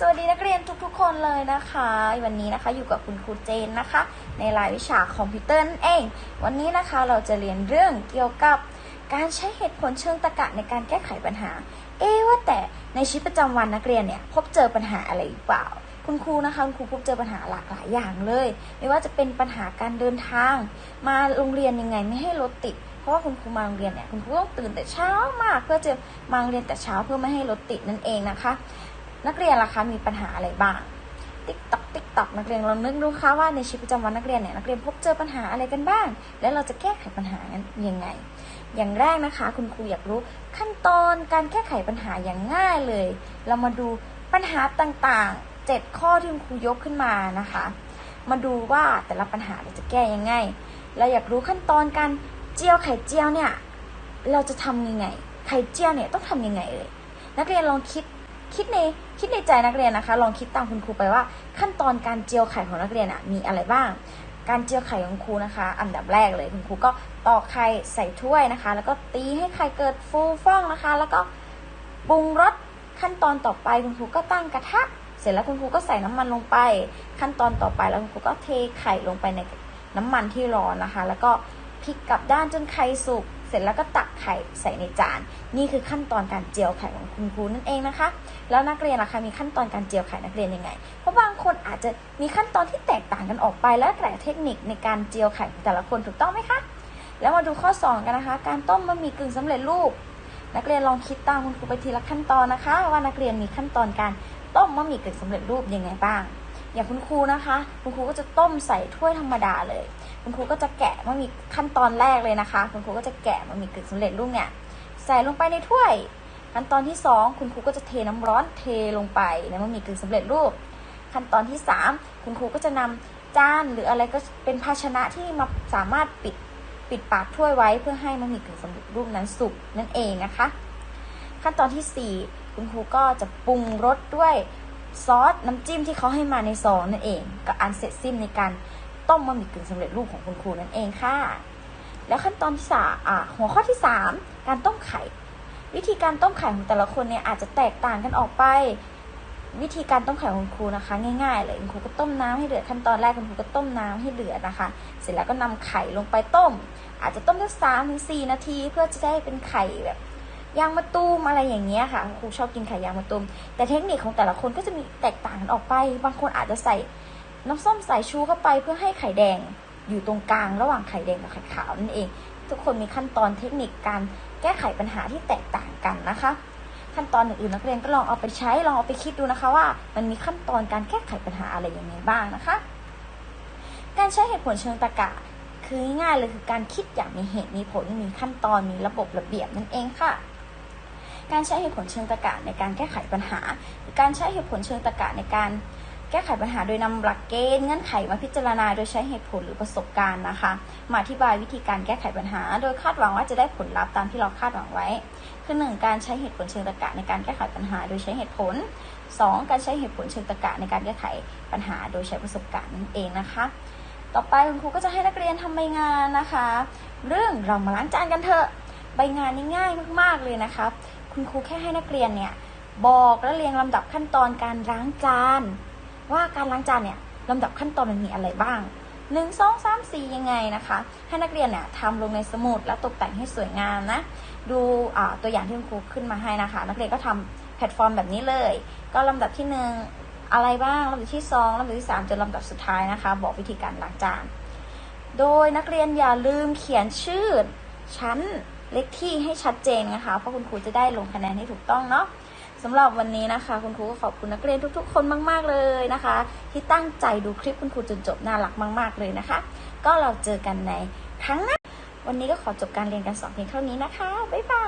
สวัสดีนักเรียนทุกๆ คนเลยนะคะ วันนี้นะคะอยู่กับคุณครูเจนนะคะ ในรายวิชาคอมพิวเตอร์นั่นเอง วันนี้นะคะเราจะเรียนเรื่องเกี่ยวกับการใช้เหตุผลเชิงตรรกะในการแก้ไขปัญหา เอ๊ว่าแต่ในชีวิตประจำวันนักเรียนเนี่ยพบเจอปัญหาอะไรหรือเปล่า คุณครูนะคะคุณครูพบเจอปัญหาหลากหลายอย่างเลย ไม่ว่าจะเป็นปัญหาการเดินทาง มาโรงเรียนยังไงไม่ให้รถติดเพราะว่าคุณครูมาโรงเรียนเนี่ยคุณครูต้องตื่นแต่เช้ามาก เพื่อจะมาโรงเรียนแต่เช้าเพื่อไม่ให้รถติดนั่นเองนะคะ นักเรียนล่ะคะมีปัญหาอะไรบ้างติ๊กตักติ๊กตักนักเรียนลองนึกดูคะว่าในชีวิตประจำวันนักเรียนเนี่ยนักเรียนพบเจอปัญหาอะไรกันบ้าง แล้วเราจะแก้ไขปัญหานั้นยังไง อย่างแรกนะคะ คุณครูอยากรู้ขั้นตอนการแก้ไขปัญหาอย่างง่ายเลย เรามาดูปัญหาต่างๆ 7 ข้อที่คุณครูยกขึ้นมานะคะ มาดูว่าแต่ละปัญหาเราจะแก้ยังไง เราอยากรู้ขั้นตอนการเจียวไข่เจียวเนี่ยเราจะทำยังไง ไข่เจียวเนี่ยต้องทำยังไงเลย นักเรียนลองคิด คิดในคิดในใจนักเรียนนะคะ ลองคิดตามคุณครูไปว่า ขั้นตอนการเจียวไข่ของนักเรียนอะมีอะไรบ้าง การเจียวไข่ของครูนะคะ อันดับแรกเลยคุณครูก็ตอกไข่ใส่ถ้วยนะคะ แล้วก็ตีให้ไข่เกิดฟูฟ่องนะคะ แล้วก็ปรุงรสขั้นตอนต่อไปคุณครูก็ตั้งกระทะเสร็จแล้วคุณครูก็ใส่น้ำมันลงไป ขั้นตอนต่อไปแล้วคุณครูก็เทไข่ลงไปในน้ำมันที่ร้อนนะคะ แล้วก็พลิกกลับด้านจนไข่สุก เสร็จแล้วก็ตักไข่ใส่ในจาน นี่คือขั้นตอนการเจียวไข่ของคุณครูนั่นเองนะคะ แล้วนักเรียนล่ะคะมีขั้นตอนการเจียวไข่นักเรียนยังไง เพราะบางคนอาจจะมีขั้นตอนที่แตกต่างกันออกไป แล้วแต่เทคนิคในการเจียวไข่ของแต่ละคนถูกต้องไหมคะ แล้วมาดูข้อ 2 กันนะคะ การต้มบะหมี่กึ่งสำเร็จรูป นักเรียนลองคิดตามคุณครูไปทีละขั้นตอนนะคะ ว่านักเรียนมีขั้นตอนการต้มบะหมี่กึ่งสำเร็จรูปยังไงบ้าง อย่างคุณครูนะคะ คุณครูก็จะต้มใส่ถ้วยธรรมดาเลย คุณครูก็จะแกะบะหมี่ขั้นตอนแรกเลยนะคะ คุณครูก็จะแกะบะหมี่กึ่งสำเร็จรูปเนี่ยใส่ลงไปในถ้วย ขั้นตอนที่ 2 คุณครูก็จะเทน้ำร้อนเทลงไปในบะหมี่กึ่งสำเร็จรูป ขั้นตอนที่ 3 คุณครูก็จะนำจานหรืออะไรก็เป็นภาชนะที่มาสามารถปิดปิดปากถ้วยไว้เพื่อให้บะหมี่กึ่งสำเร็จรูปนั้นสุกนั่นเองนะคะ ขั้นตอนทีสี่ 4 คุณครูก็จะปรุงรสด้วยซอสน้ำจิ้มที่เขาให้มาในซองนั่นเองกับอันเสร็จสิ้นในการ ต้มบะหมี่กึ่งสำเร็จรูปของคุณครูนั่นเองค่ะ แล้วขั้นตอนที่สามอะหัวข้อที่ 3 การต้มไข่ วิธีการต้มไข่ของแต่ละคนเนี่ยอาจจะแตกต่างกันออกไป วิธีการต้มไข่ของครูนะคะ ง่ายๆเลยคุณครูก็ต้มน้ำให้เดือดขั้นตอนแรกคุณครูก็ต้มน้ำให้เดือดนะคะ เสร็จแล้วก็นำไข่ลงไปต้ม อาจจะต้มสักสามถึงสี่นาที เพื่อจะได้เป็นไข่แบบยางมะตูมอะไรอย่างเงี้ยค่ะครูชอบกินไข่ยางมะตูมแต่เทคนิคของแต่ละคนก็จะมีแตกต่างกันออกไป บางคนอาจจะใส่ น้ำส้มสายชูเข้าไปเพื่อให้ไข่แดงอยู่ตรงกลางระหว่างไข่แดงกับไข่ขาวนั่นเอง ทุกคนมีขั้นตอนเทคนิคการแก้ไขปัญหาที่แตกต่างกันนะคะ ขั้นตอนอื่นๆนักเรียนก็ลองเอาไปใช้ลองเอาไปคิดดูนะคะว่า มันมีขั้นตอนการแก้ไขปัญหาอะไรยังไงบ้างนะคะ การใช้เหตุผลเชิงตรรกะคือง่ายเลยคือการคิดอย่างมีเหตุมีผลมีขั้นตอนมีระบบระเบียบนั่นเองค่ะ การใช้เหตุผลเชิงตรรกะในการแก้ไขปัญหา หรือการใช้เหตุผลเชิงตรรกะในการ แก้ไขปัญหาโดยนำหลักเกณฑ์เงื่อนไขมาพิจารณาโดยใช้เหตุผลหรือประสบการณ์นะคะ มาอธิบายวิธีการแก้ไขปัญหา โดยคาดหวังว่าจะได้ผลลัพธ์ตามที่เราคาดหวังไว้ คือหนึ่งการใช้เหตุผลเชิงตรรกะในการแก้ไขปัญหาโดยใช้เหตุผล 2. การใช้เหตุผลเชิงตรรกะในการแก้ไขปัญหาโดยใช้ประสบการณ์นั่นเองนะคะ ต่อไปคุณครูก็จะให้นักเรียนทำใบงานนะคะ เรื่องเรามาล้างจานกันเถอะ ใบงานนี้ง่ายมากๆเลยนะคะคุณครูแค่ให้นักเรียนเนี่ยบอกและเรียงลำดับขั้นตอนการล้างจาน ว่าการล้างจานเนี่ยลำดับขั้นตอนมันมีอะไรบ้างหนึ่งสองสามสี่ยังไงนะคะ ให้นักเรียนเนี่ยทำลงในสมุดแล้วตกแต่งให้สวยงามนะ ดูตัวอย่างที่คุณครูขึ้นมาให้นะคะ นักเรียนก็ทำแพลตฟอร์มแบบนี้เลย ก็ลำดับที่หนึ่งอะไรบ้างลำดับที่สองลำดับที่สามจนลำดับสุดท้ายนะคะ บอกวิธีการล้างจาน โดยนักเรียนอย่าลืมเขียนชื่อชั้นเลขที่ให้ชัดเจนนะคะ เพราะคุณครูจะได้ลงคะแนนให้ถูกต้องเนาะ สำหรับวันนี้นะคะ คุณครูก็ขอบคุณนักเรียนทุก ๆ คนมาก ๆ เลยนะคะ ที่ตั้งใจดูคลิปคุณครูจนจบน่ารักมาก ๆ เลยนะคะ ก็เราเจอกันในครั้งหน้าวันนี้ก็ขอจบการเรียนการสอนเพียงเท่านี้นะคะบ๊ายบาย